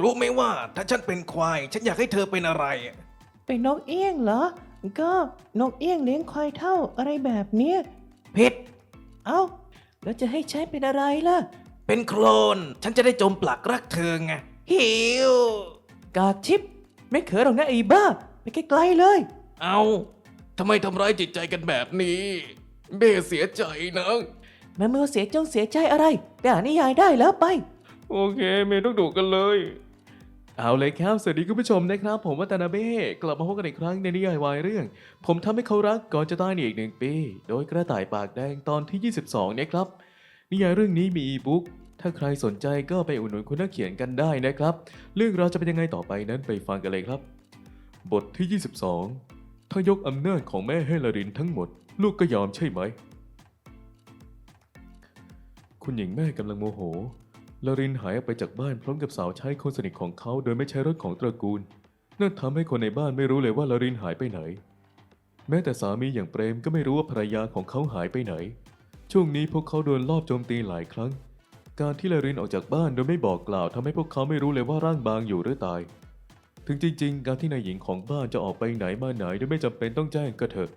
รู้ไหมว่าถ้าฉันเป็นควาย ฉันอยากให้เธอเป็นอะไร เป็นนกเอี้ยงเหรอ ก็นกเอี้ยงเลี้ยงควายเท่าอะไรแบบเนี้ยผิด เอ้า แล้วจะให้ใช้เป็นอะไรล่ะ เป็นโคลน ฉันจะได้จมปลักรักเธอไง หิว กากชิป ไม่เขินหรอกนะไอ้บ้า ไปไกลๆเลย เอาทำไมทำร้ายจิตใจกันแบบนี้เบ้เสียใจนะ แม่เมื่อเสียจงเสียใจอะไร ไปอ่านนิยายได้แล้วไป โอเค เมย์ต้องดุกันเลย เอาเลยครับ สวัสดีคุณผู้ชมนะครับ ผมวัตนาเบ้กลับมาพบกันอีกครั้งในนิยายวายเรื่อง ผมทำให้เขารักก่อนจะตายในอีกหนึ่งปี โดยกระต่ายปากแดงตอนที่ 22เนี่ยครับ นิยายเรื่องนี้มีอีบุ๊กถ้าใครสนใจก็ไปอุดหนุนคุณนักเขียนกันได้นะครับ เรื่องราวจะเป็นยังไงต่อไปนั้นไปฟังกันเลยครับ บทที่ 22 ถ้ายกอำนาจของแม่ให้ลารินทั้งหมด ลูกก็ยอมใช่ไหม คุณหญิงแม่กำลังโมโห ลารินหายออกไปจากบ้านพร้อมกับสาวใช้คนสนิทของเขาโดยไม่ใช้รถของตระกูล นั่นทำให้คนในบ้านไม่รู้เลยว่าลารินหายไปไหน แม้แต่สามีอย่างเปรมก็ไม่รู้ว่าภรรยาของเขาหายไปไหน ช่วงนี้พวกเขาโดนลอบโจมตีหลายครั้ง การที่ลารินออกจากบ้านโดยไม่บอกกล่าวทำให้พวกเขาไม่รู้เลยว่าร่างบางอยู่หรือตาย ถึงจริง ๆ การที่นายหญิงของบ้านจะออกไปไหนมาไหนโดยไม่จำเป็นต้องแจ้งก็เถอะ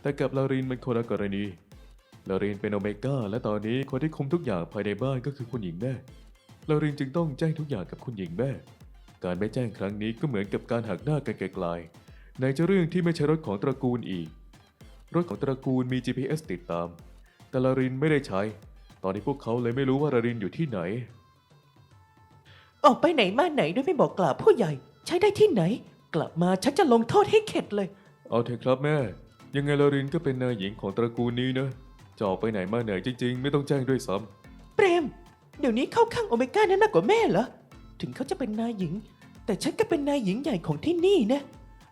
แต่กับลารินมันคนละกรณี ลารินเป็นโอเมก้าและตอนนี้คนที่คุมทุกอย่างภายในบ้านก็คือคุณหญิงแม่ลารินจึงต้องแจ้งทุกอย่างกับคุณหญิงแม่ การไม่แจ้งครั้งนี้ก็เหมือนกับการหักหน้ากันไกลๆในจะเรื่องที่ไม่ใช่รถของตระกูลอีก รถของตระกูลมี GPS ติดตาม แต่ลารินไม่ได้ใช้ ตอนนี้พวกเขาเลยไม่รู้ว่าลารินอยู่ที่ไหน ออกไปไหนมาไหนโดยไม่บอกกล่าวผู้ใหญ่ ใช้ได้ที่ไหน กลับมาฉันจะลงโทษให้เข็ดเลย เอาเถอะครับแม่ ยังไงลารินก็เป็นนายหญิงของตระกูลนี้นะ จะออกไปไหนมาไหนจริง ๆ ไม่ต้องแจ้งด้วยซ้ำเปรม เดี๋ยวนี้เข้าข้างโอเมก้านั้นมากกว่าแม่เหรอ ถึงเขาจะเป็นนายหญิง แต่ฉันก็เป็นนายหญิงใหญ่ของที่นี่นะ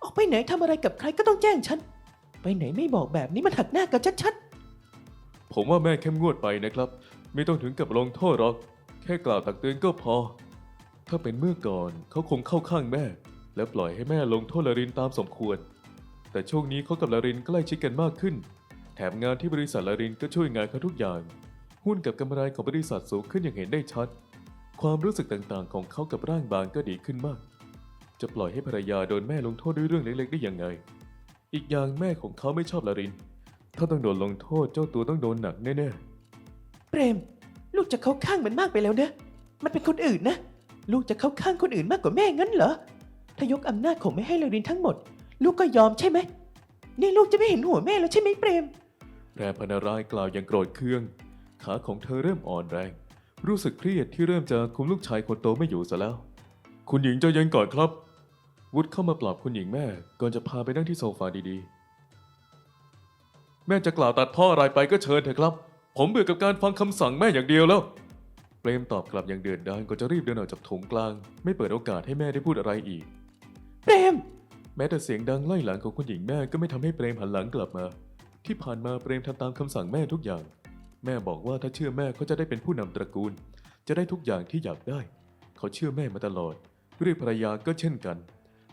ออกไปไหนทำอะไรกับใครก็ต้องแจ้งฉัน ไปไหนไม่บอกแบบนี้มันหักหน้ากันชัดผมว่าแม่เข้มงวดไปนะครับ ไม่ต้องถึงกับลงโทษหรอก แค่กล่าวตักเตือนก็พอ ถ้าเป็นเมื่อก่อนเขาคงเข้าข้างแม่ และปล่อยให้แม่ลงโทษลารินตามสมควร แต่ช่วงนี้เขากับลารินใกล้ชิดกันมากขึ้น แถมงานที่บริษัทลารินก็ช่วยงานเขาทุกอย่าง หุ้นกับกำไรของบริษัทสูงขึ้นอย่างเห็นได้ชัด ความรู้สึกต่างๆ ของเขากับร่างบางก็ดีขึ้นมาก จะปล่อยให้ภรรยาโดนแม่ลงโทษด้วยเรื่องเล็กๆได้ยังไง อีกอย่างแม่ของเขาไม่ชอบลาริน ถ้าต้องโดนลงโทษเจ้าตัวต้องโดนหนักแน่ๆเปรม ลูกจะเข้าข้างมันมากไปแล้วนะ มันเป็นคนอื่นนะ ลูกจะเข้าข้างคนอื่นมากกว่าแม่งั้นเหรอ ถ้ายกอำนาจของแม่ให้เลรินทั้งหมด ลูกก็ยอมใช่ไหม นี่ลูกจะไม่เห็นหัวแม่แล้วใช่ไหมเปรม แพรพนารายกล่าวอย่างโกรธเคือง ขาของเธอเริ่มอ่อนแรง รู้สึกเครียดที่เริ่มจะคุมลูกชายคนโตไม่อยู่ซะแล้ว คุณหญิงใจเย็นก่อนครับ วุฒเข้ามาปลอบคุณหญิงแม่ ก่อนจะพาไปนั่งที่โซฟาดีๆ แม่จะกล่าวตัดพ่ออะไรไปก็เชิญเถอะครับ ผมเบื่อกับการฟังคำสั่งแม่อย่างเดียวแล้วเปรมตอบกลับอย่างเดือดดาลก่อนจะรีบเดินออกจากโถงกลาง ไม่เปิดโอกาสให้แม่ได้พูดอะไรอีก เปรม แม้แต่เสียงดังไล่หลังของคุณหญิงแม่ก็ไม่ทำให้เปรมหันหลังกลับมา ที่ผ่านมาเปรมทำตามคำสั่งแม่ทุกอย่าง แม่บอกว่าถ้าเชื่อแม่เขาจะได้เป็นผู้นำตระกูล จะได้ทุกอย่างที่อยากได้ เขาเชื่อแม่มาตลอดเรียกภรรยาก็เช่นกัน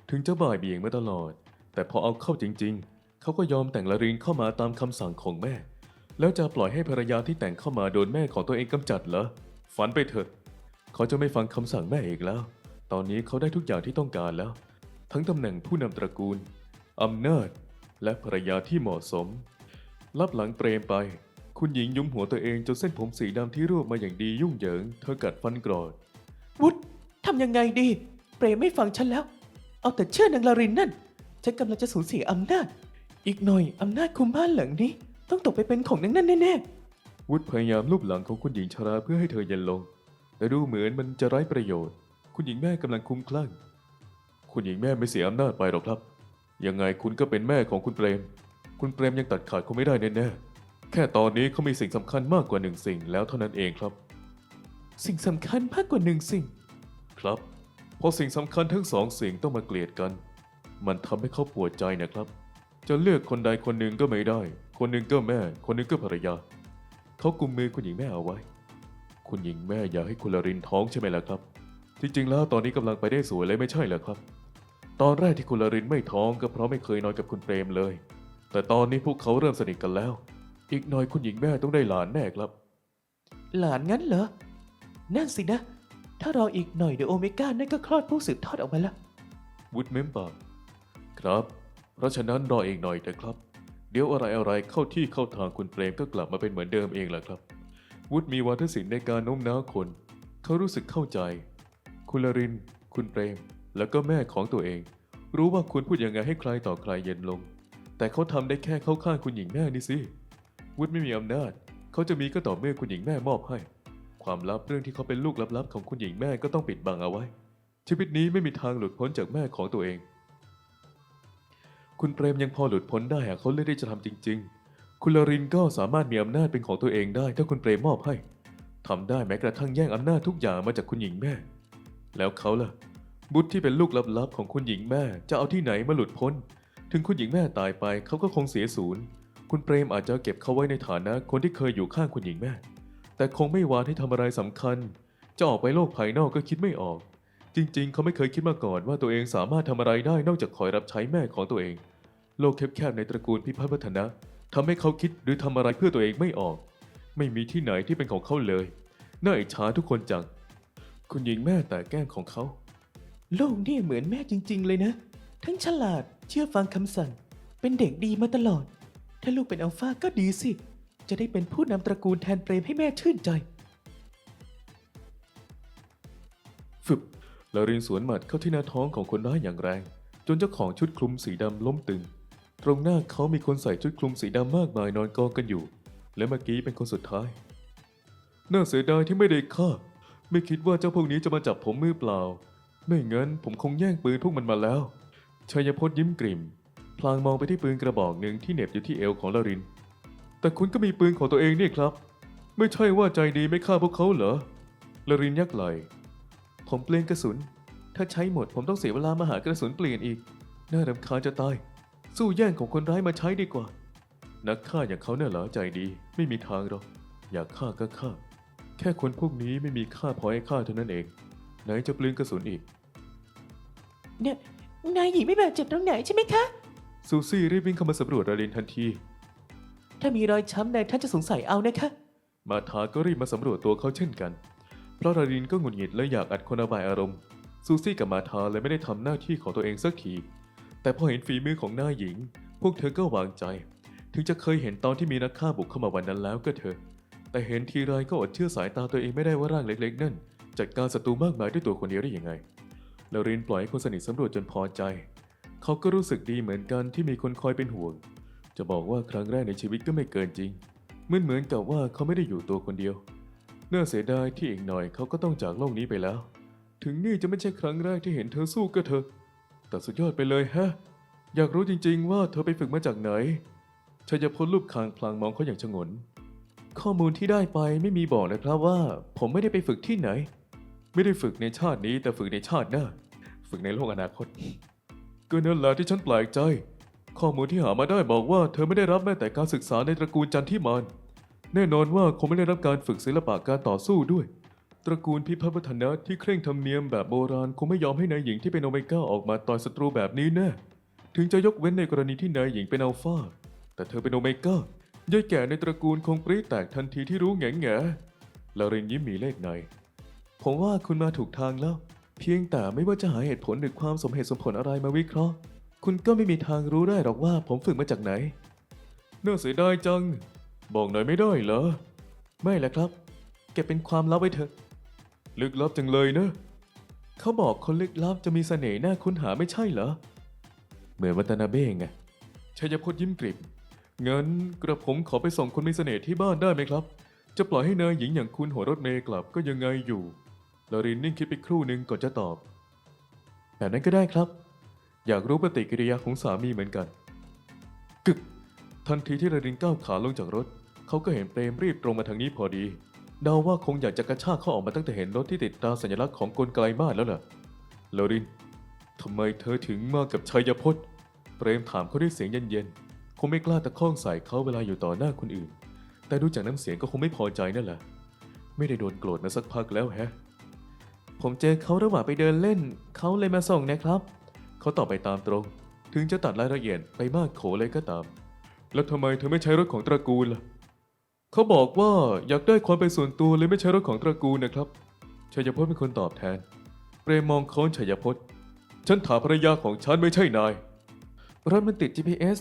ถึงจะบ่ายเบี่ยงมาตลอด แต่พอเอาเข้าจริง ๆ เขาก็ยอมแต่งละรินเข้ามาตามคำสั่งของแม่ แล้วจะปล่อยให้ภรรยาที่แต่งเข้ามาโดนแม่ของตัวเองกำจัดเหรอฝันไปเถอะ เขาจะไม่ฟังคำสั่งแม่อีกแล้ว ตอนนี้เขาได้ทุกอย่างที่ต้องการแล้ว ทั้งตำแหน่งผู้นำตระกูลอำนาจ และภรรยาที่เหมาะสม รับหลังเปรมไป คุณหญิงยุ้มหัวตัวเองจนเส้นผมสีดำที่รวบมาอย่างดียุ่งเหยิง เธอกัดฟันกรอด วุฒทำยังไงดี เปรมไม่ฟังฉันแล้ว เอาแต่เชื่อนางลารินนั่น ฉันกำลังจะสูญเสียอำนาจ อีกหน่อยอำนาจคุมบ้านหลังนี้ ต้องตกไปเป็นของนางนั่นแน่วุฒพยายามลูบหลังของคุณหญิงชราเพื่อให้เธอเย็นลง แต่ดูเหมือนมันจะไร้ประโยชน์ คุณหญิงแม่กำลังคุ้มคลั่ง คุณหญิงแม่ไม่เสียอำนาจไปหรอกครับ ยังไงคุณก็เป็นแม่ของคุณเปรม คุณเปรมยังตัดขาดเขาไม่ได้แน่ๆ แค่ตอนนี้เขามีสิ่งสำคัญมากกว่าหนึ่งสิ่งแล้วเท่านั้นเองครับๆสิ่งสำคัญมากกว่าหนึ่งสิ่ง ครับพอสิ่งสำคัญทั้งสองสิ่งต้องมาเกลียดกัน มันทำให้เขาปวดใจนะครับ จะเลือกคนใดคนหนึ่งก็ไม่ได้ คนหนึ่งก็แม่ คนหนึ่งก็ภรรยา เขากุมมือคุณหญิงแม่เอาไว้ คุณหญิงแม่อยากให้คุณลรินท้องใช่ไหมล่ะครับ จริงๆ แล้วตอนนี้กำลังไปได้สวยเลยไม่ใช่เหรอครับ ตอนแรกที่คุณลรินไม่ท้องก็เพราะไม่เคยนอนกับคุณเปรมเลย แต่ตอนนี้พวกเขาเริ่มสนิทกันแล้ว อีกหน่อยคุณหญิงแม่ต้องได้หลานแน่ครับ หลานงั้นเหรอ นั่นสินะ ถ้ารออีกหน่อยเดี๋ยวโอเมก้านั่นก็คลอดผู้สืบทอดออกมาแล้ว วุฒเม้มปากครับ เพราะฉะนั้นรออีกหน่อยเถอะครับ เดี๋ยวอะไรอะไรๆเข้าที่เข้าทางคุณเปรมก็กลับมาเป็นเหมือนเดิมเองแหละครับ วุฒมีวาทศิลป์ในการโน้มน้าวคน เขารู้สึกเข้าใจ คุณลริน คุณเปรม แล้วก็แม่ของตัวเอง รู้ว่าคุณพูดยังไงให้ใครต่อใครเย็นลง แต่เขาทำได้แค่เข้าข้างคุณหญิงแม่นี่สิ วุฒไม่มีอำนาจ เขาจะมีก็ต่อเมื่อคุณหญิงแม่มอบให้ ความลับเรื่องที่เขาเป็นลูกลับๆของคุณหญิงแม่ก็ต้องปิดบังเอาไว้ ชีวิตนี้ไม่มีทางหลุดพ้นจากแม่ของตัวเอง คุณเปรมยังพอหลุดพ้นได้หากเขาเลือกที่จะทำจริง ๆ คุณลรินก็สามารถมีอำนาจเป็นของตัวเองได้ ถ้าคุณเปรมมอบให้ทำได้แม้กระทั่งแย่งอำนาจทุกอย่างมาจากคุณหญิงแม่ แล้วเขาล่ะ บุตรที่เป็นลูกลับๆของคุณหญิงแม่จะเอาที่ไหนมาหลุดพ้น ถึงคุณหญิงแม่ตายไปเขาก็คงเสียศูนย์ คุณเปรมอาจจะเก็บเขาไว้ในฐานะคนที่เคยอยู่ข้างคุณหญิงแม่ แต่คงไม่วานให้ทำอะไรสำคัญ จะออกไปโลกภายนอกก็คิดไม่ออก จริง ๆ เขาไม่เคยคิดมาก่อนว่าตัวเองสามารถทำอะไรได้นอกจากคอยรับใช้แม่ของตัวเอง โลกแคบๆในตระกูลพิพัฒน์วัฒนะทำให้เขาคิดหรือทำอะไรเพื่อตัวเองไม่ออก ไม่มีที่ไหนที่เป็นของเขาเลยน่าอิจฉาทุกคนจังคุณหญิงแม่แต่แก้มของเขา โลกนี่เหมือนแม่จริง ๆ เลยนะ ทั้งฉลาด เชื่อฟังคำสั่ง เป็นเด็กดีมาตลอด ถ้าลูกเป็นอัลฟาก็ดีสิ จะได้เป็นผู้นำตระกูลแทนเปรมให้แม่ชื่นใจ ฟึบลารินสวนหมัดเข้าที่หน้าท้องของคนร้ายอย่างแรง จนเจ้าของชุดคลุมสีดำล้มตึง ตรงหน้าเขามีคนใส่ชุดคลุมสีดำมากมายนอนกองกันอยู่ และเมื่อกี้เป็นคนสุดท้าย น่าเสียดายที่ไม่ได้ฆ่า ไม่คิดว่าเจ้าพวกนี้จะมาจับผมมือเปล่า ไม่งั้นผมคงแย่งปืนพวกมันมาแล้ว ชัยพจน์ยิ้มกริ่ม พลางมองไปที่ปืนกระบอกหนึ่งที่เหน็บอยู่ที่เอวของลาริน แต่คุณก็มีปืนของตัวเองนี่ครับ ไม่ใช่ว่าใจดีไม่ฆ่าพวกเขาเหรอลารินยักไหลผมเปลี่ยนกระสุน ถ้าใช้หมดผมต้องเสียเวลามาหากระสุนเปลี่ยนอีก น่ารำคาญจะตาย สู้แย่งของคนร้ายมาใช้ดีกว่า นักฆ่าอย่างเขาเนี่ยเหรอใจดี ไม่มีทางหรอก อยากฆ่าก็ฆ่า แค่คนพวกนี้ไม่มีค่าพอให้ฆ่าเท่านั้นเอง ไหนจะเปลี่ยนกระสุนอีก เนี่ย นายหญิงไม่บาดเจ็บตรงไหนใช่ไหมคะ ซูซี่รีบวิ่งเข้ามาสำรวจรารินทันที ถ้ามีรอยช้ำนายท่านจะสงสัยเอานะคะ มาทาก็รีบมาสำรวจตัวเขาเช่นกัน เพราะรารินก็หงุดหงิดและอยากอัดคนระบายอารมณ์ ซูซี่กับมาทาเลยไม่ได้ทำหน้าที่ของตัวเองสักที แต่พอเห็นฝีมือของนายหญิง พวกเธอก็วางใจ ถึงจะเคยเห็นตอนที่มีนักฆ่าบุกเข้ามาวันนั้นแล้วก็เถอะ แต่เห็นทีไรก็อดเชื่อสายตาตัวเองไม่ได้ว่าร่างเล็ก ๆ นั่นจัดการศัตรูมากมายด้วยตัวคนเดียวได้ยังไง แล้วรินปล่อยให้คนสนิทสำรวจจนพอใจ เขาก็รู้สึกดีเหมือนกันที่มีคนคอยเป็นห่วง จะบอกว่าครั้งแรกในชีวิตก็ไม่เกินจริงเหมือนเหมือนกับว่าเขาไม่ได้อยู่ตัวคนเดียว น่าเสียดายที่อีกหน่อยเขาก็ต้องจากโลกนี้ไปแล้ว ถึงนี่จะไม่ใช่ครั้งแรกที่เห็นเธอสู้ก็เถอะ แต่สุดยอดไปเลยฮะ อยากรู้จริง ๆ ว่าเธอไปฝึกมาจากไหนชัยพลรูปคางพลางมองเขาอย่างชงน ข้อมูลที่ได้ไปไม่มีบอกนะครับว่า ผมไม่ได้ไปฝึกที่ไหน ไม่ได้ฝึกในชาตินี้แต่ฝึกในชาติหน้า ฝึกในโลกอนาคต ก็นั่นแหละที่ฉันแปลกใจ ข้อมูลที่หามาได้บอกว่าเธอไม่ได้รับแม้แต่การศึกษาในตระกูลจันทิมาน แน่นอนว่าคงไม่ได้รับการฝึกศิลปะการต่อสู้ด้วย ตระกูลพิพัฒน์วัฒนะที่เคร่งธรรมเนียมแบบโบราณคงไม่ยอมให้นายหญิงที่เป็นโอเมก้าออกมาต่อยศัตรูแบบนี้แน่ ถึงจะยกเว้นในกรณีที่นายหญิงเป็นอัลฟา แต่เธอเป็นโอเมก้ายายแก่ในตระกูลคงปรี๊แตกทันทีที่รู้แง่แง่ลาเรนยิ้มมีเลขใน ผมว่าคุณมาถูกทางแล้ว เพียงแต่ไม่ว่าจะหาเหตุผลหรือความสมเหตุสมผลอะไรมาวิเคราะห์ คุณก็ไม่มีทางรู้ได้หรอกว่าผมฝึกมาจากไหน น่าเสียดายจัง บอกหน่อยไม่ได้เหรอ ไม่แหละครับ เก็บเป็นความลับไว้เถอะ ลึกลับจังเลยนะเขาบอกคนลึกลับจะมีเสน่ห์น่าค้นหาไม่ใช่เหรอ เหมือนวัตนาเบ้ไงชัยพจน์ยิ้มกริบงั้นกระผมขอไปส่งคนมีเสน่ห์ที่บ้านได้ไหมครับ จะปล่อยให้เนยหญิงอย่างคุณหัวรถเมย์กลับก็ยังไงอยู่ ลารินนิ่งคิดไปครู่หนึ่งก่อนจะตอบ แบบนั้นก็ได้ครับ อยากรู้ปฏิกิริยาของสามีเหมือนกัน กึก ทันทีที่ลารินก้าวขาลงจากรถ เขาก็เห็นเปรมรีบตรงมาทางนี้พอดีเดาว่าคงอยากจะกระชากเขาออกมาตั้งแต่เห็นรถที่ติดตราสัญลักษณ์ของกลไกมากแล้วล่ะลารินทำไมเธอถึงมากับชัยพจน์ เปรมถามเขาด้วยเสียงเย็นๆ คงไม่กล้าตะคอกใส่เขาเวลาอยู่ต่อหน้าคนอื่น แต่ดูจากน้ำเสียงก็คงไม่พอใจนั่นแหละ ไม่ได้โดนโกรธมาสักพักแล้วแฮะ ผมเจอเขาระหว่างไปเดินเล่น เขาเลยมาส่งนะครับ เขาตอบไปตามตรง ถึงจะตัดรายละเอียดไปมากโขเลยก็ตาม แล้วทำไมเธอไม่ใช้รถของตระกูลล่ะ เขาบอกว่าอยากได้ความเป็นส่วนตัวเลยไม่ใช้รถของตระกูลนะครับ ชัยพจน์เป็นคนตอบแทน เปรมมองค้อนชัยพจน์ ฉันถามภรรยาของฉันไม่ใช่นาย รถมันติด GPS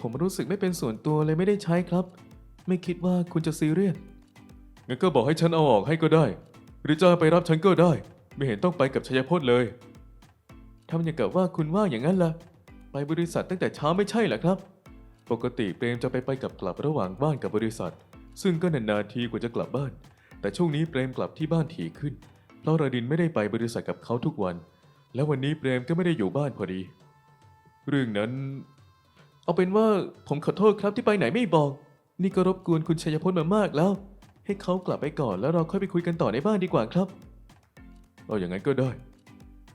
ผมรู้สึกไม่เป็นส่วนตัวเลยไม่ได้ใช้ครับ ไม่คิดว่าคุณจะซีเรียส งั้นก็บอกให้ฉันเอาออกให้ก็ได้ หรือจะไปรับฉันก็ได้ ไม่เห็นต้องไปกับชัยพจน์เลยทำอย่างกับว่าคุณว่าอย่างนั้นล่ะ ไปบริษัทตั้งแต่เช้าไม่ใช่เหรอครับ ปกติเปรมจะไปไปกับกลับระหว่างบ้านกับบริษัท ซึ่งก็นานๆทีกว่าจะกลับบ้าน แต่ช่วงนี้เปรมกลับที่บ้านถี่ขึ้น เพราะระดินไม่ได้ไปบริษัทกับเขาทุกวัน และวันนี้เปรมก็ไม่ได้อยู่บ้านพอดี เรื่องนั้น เอาเป็นว่าผมขอโทษครับที่ไปไหนไม่บอก นี่ก็รบกวนคุณชัยพจน์มามากแล้ว ให้เขากลับไปก่อนแล้วเราค่อยไปคุยกันต่อในบ้านดีกว่าครับ เอาอย่างนั้นก็ได้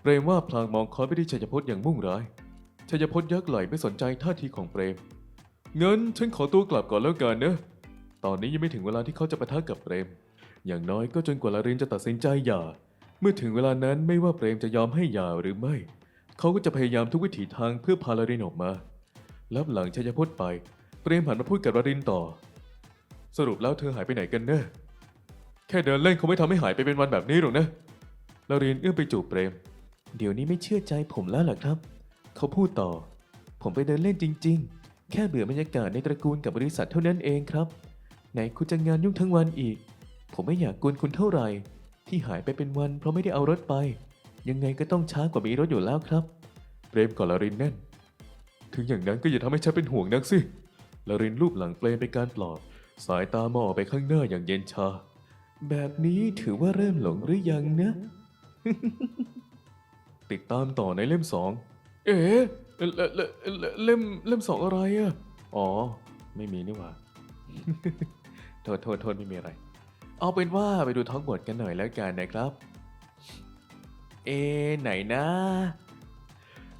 เปรมว่าพลางมองคอนไปที่ชัยพจน์อย่างมุ่งร้ายชัยพจน์ยักไหลไม่สนใจท่าทีของเปรมเงั้นฉันขอตัวกลับก่อนแล้วกันนะตอนนี้ยังไม่ถึงเวลาที่เขาจะปะทะกับเปรม อย่างน้อยก็จนกว่าลารินจะตัดสินใจหย่า เมื่อถึงเวลานั้นไม่ว่าเปรมจะยอมให้หย่าหรือไม่ เขาก็จะพยายามทุกวิถีทางเพื่อพาลารินออกมารับหลังชัยพจน์ไป เปรมหันมาพูดกับลารินต่อ สรุปแล้วเธอหายไปไหนกันเนะแค่เดินเล่นคงไม่ทำให้หายไปเป็นวันแบบนี้หรอกนะลารินเอื้อมไปจูบเปรม เดี๋ยวนี้ไม่เชื่อใจผมแล้วเหรอครับ เขาพูดต่อ ผมไปเดินเล่นจริง ๆ แค่เบื่อบรรยากาศในตระกูลกับบริษัทเท่านั้นเองครับ ไหนคุณจะงานยุ่งทั้งวันอีก ผมไม่อยากกวนคุณเท่าไหร่ ที่หายไปเป็นวันเพราะไม่ได้เอารถไป ยังไงก็ต้องช้ากว่ามีรถอยู่แล้วครับ เปรมกอดลารินแน่น ถึงอย่างนั้นก็อย่าทำให้ฉันเป็นห่วงนักสิลารินรูปหลังเปรมเป็นการปลอบ สายตามองออกไปข้างหน้าอย่างเย็นชา แบบนี้ถือว่าเริ่มหลงหรือยังนะ ติดตามต่อในเล่มสอง เอ๊ะเล่เล่เล่เล่มเล่มสองอะไรอะอ๋อ ไม่มีนี่หว่า โทษโทษโทษไม่มีอะไร เอาเป็นว่าไปดูท้องบทกันหน่อยแล้วกันนะครับ เอะไหนนะ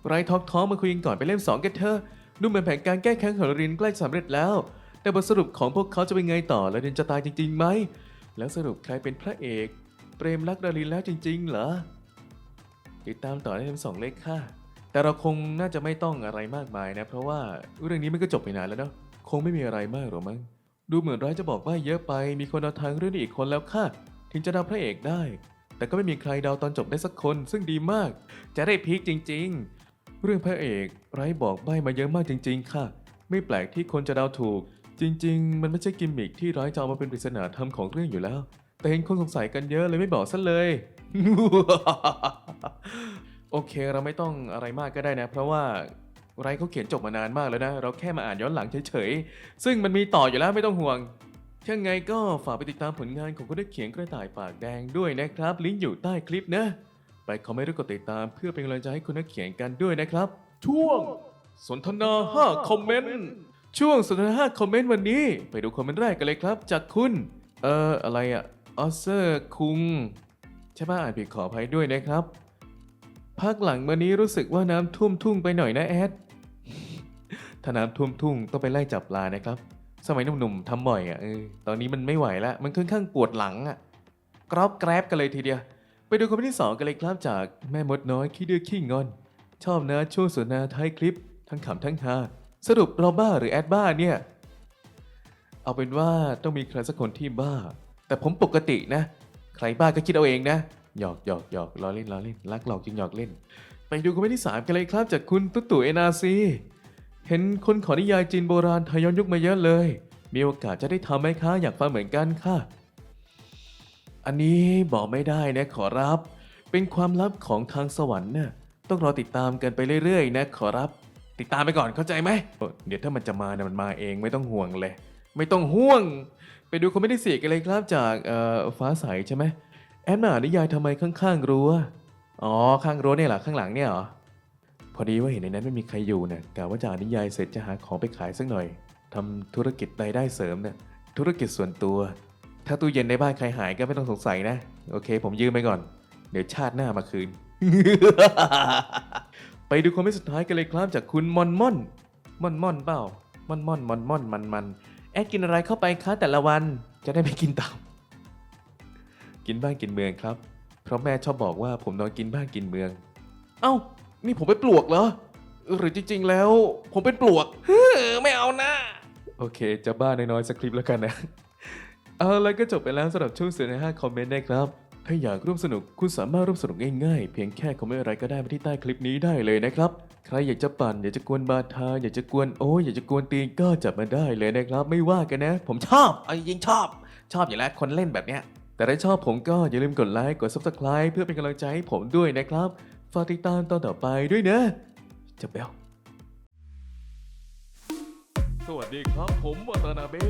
ไรทอกท้องมาคุยกันก่อนไปเล่มสองกันเถอะดูเหมือนแผนการแก้แค้นของรินใกล้สำเร็จแล้ว แต่บทสรุปของพวกเขาจะเป็นไงต่อและรินจะตายจริงๆไหม แล้วสรุปใครเป็นพระเอก เปรมรักดารินแล้วจริง ๆ เหรอ ติดตามต่อในเล่มสองเลขค่ะ แต่เราคงน่าจะไม่ต้องอะไรมากมายนะ เพราะว่าเรื่องนี้มันก็จบไปนานแล้วเนาะ คงไม่มีอะไรมากหรอกมั้ง ดูเหมือนร้ายจะบอกว่าเยอะไป มีคนเอาทางเรื่องนี้อีกคนแล้วค่ะ ถึงจะเดาพระเอกได้ แต่ก็ไม่มีใครเดาตอนจบได้สักคน ซึ่งดีมาก จะได้พีคจริง ๆ เรื่องพระเอกไร้บอกใบ้มาเยอะมากจริง ๆ ค่ะ ไม่แปลกที่คนจะเดาถูก จริง ๆ มันไม่ใช่กิมมิคที่ร้ายจะเอามาเป็นปริศนาธรรมของเรื่องอยู่แล้ว แต่เห็นคนสงสัยกันเยอะเลยไม่บอกซะเลย โอเคเราไม่ต้องอะไรมากก็ได้นะ เพราะว่าไรเขาเขียนจบมานานมากแล้วนะ เราแค่มาอ่านย้อนหลังเฉยๆ ซึ่งมันมีต่ออยู่แล้วไม่ต้องห่วงยังไงก็ฝากไปติดตามผลงานของคนที่เขียนกระต่ายปากแดงด้วยนะครับ ลิงก์อยู่ใต้คลิปนะ ไปคอมเมนต์และกดติดตามเพื่อเป็นกำลังใจให้คนนักเขียนกันด้วยนะครับ ช่วงสนทนา 5 คอมเมนต์ ช่วงสนทนา5คอมเมนต์วันนี้ ไปดูคอมเมนต์แรกกันเลยครับ จากคุณ เอ่อ อะไรอะออเซอร์คุง ใช่ป่ะอ่านผิดขออภัยด้วยนะครับ พักหลังมานี้รู้สึกว่าน้ำท่วมทุ่งไปหน่อยนะแอด ถ้าน้ำท่วมทุ่งต้องไปไล่จับปลานะครับ สมัยหนุ่มๆทำบ่อยอะเออตอนนี้มันไม่ไหวแล้ว มันค่อนข้างปวดหลังอะกรอบแกรบกันเลยทีเดียว ไปดูคอมเมนต์ที่สองกันเลยครับจากแม่มดน้อยขี้ดื้อขี้งอน ชอบนะช่วงสนทนาท้ายคลิป ทั้งขำทั้งฮา สรุปเราบ้าหรือแอดบ้าเนี่ย เอาเป็นว่าต้องมีใครสักคนที่บ้า แต่ผมปกตินะ ใครบ้าก็คิดเอาเองนะ หยอกหยอกหยอกล้อเล่นล้อเล่นรักหลอกจึงหยอกเล่น ไปดูคอมเมนต์ที่3กันเลยครับจากคุณตุ๊ตู่เอนาซีเห็นคนขอนิยายจีนโบราณไทยย้อนยุคมาเยอะเลย มีโอกาสจะได้ทำไหมคะอยากฟังเหมือนกันค่ะ อันนี้บอกไม่ได้นะขอรับ เป็นความลับของทางสวรรค์น่ะต้องรอติดตามกันไปเรื่อยๆ นะขอรับ ติดตามไปก่อนเข้าใจไหม เดี๋ยวถ้ามันจะมาเนี่ยมันมาเองไม่ต้องห่วงเลย ไม่ต้องห่วง ไปดูคอมเมนต์ที่สี่กันเลยครับจากเอ่อฟ้าใสใช่ไหมแอมาอ่านนิยายทำไมข้างๆรั้วอ๋อข้างรั้วเนี่ยเหรอข้างหลังเนี่ยเหรอพอดีว่าเห็นในนั้นไม่มีใครอยู่เนี่ยกะว่าจะอ่านนิยายเสร็จจะหาของไปขายสักหน่อยทำธุรกิจรายได้เสริมเนี่ยธุรกิจส่วนตัว ถ้าตู้เย็นในบ้านใครหายก็ไม่ต้องสงสัยนะ โอเค ผมยืมไปก่อน เดี๋ยวชาติหน้ามาคืน ไปดูคอมเมนต์สุดท้ายกันเลยครับจากคุณมอนม่อนม่อนม่อนเปล่าม่อนม่อนมอนม่อนมันมันแอดกินอะไรเข้าไปคะแต่ละวันจะได้ไม่กินตามกินบ้านกินเมืองครับ เพราะแม่ชอบบอกว่าผมนอนกินบ้านกินเมือง เอ้า นี่ผมเป็นปลวกเหรอ หรือจริงๆแล้ว ผมเป็นปลวกเฮ้อไม่เอานะ โอเค จะบ้าน้อยๆสักคลิปแล้วกันนะ เอาแล้วก็จบไปแล้วสำหรับช่วงเสือใน5คอมเมนต์นะครับ ถ้าอยากร่วมสนุกคุณสามารถร่วมสนุกง่ายๆ เพียงแค่คอมเมนต์อะไรก็ได้มาที่ใต้คลิปนี้ได้เลยนะครับ ใครอยากจะปั่นอยากจะกวนบาทาอยากจะกวนโอ้ยอยากจะกวนตีนก็จับมาได้เลยนะครับ ไม่ว่ากันนะ ผมชอบเอาจริงๆชอบ ชอบอยู่แล้วคนเล่นแบบเนี้ย แต่ถ้าชอบผมก็อย่าลืมกดไลค์กด subscribe เพื่อเป็นกำลังใจให้ผมด้วยนะครับฝากติดตามตอนต่อไปด้วยนะจะเบลสวัสดีครับผมวัตนาเบ้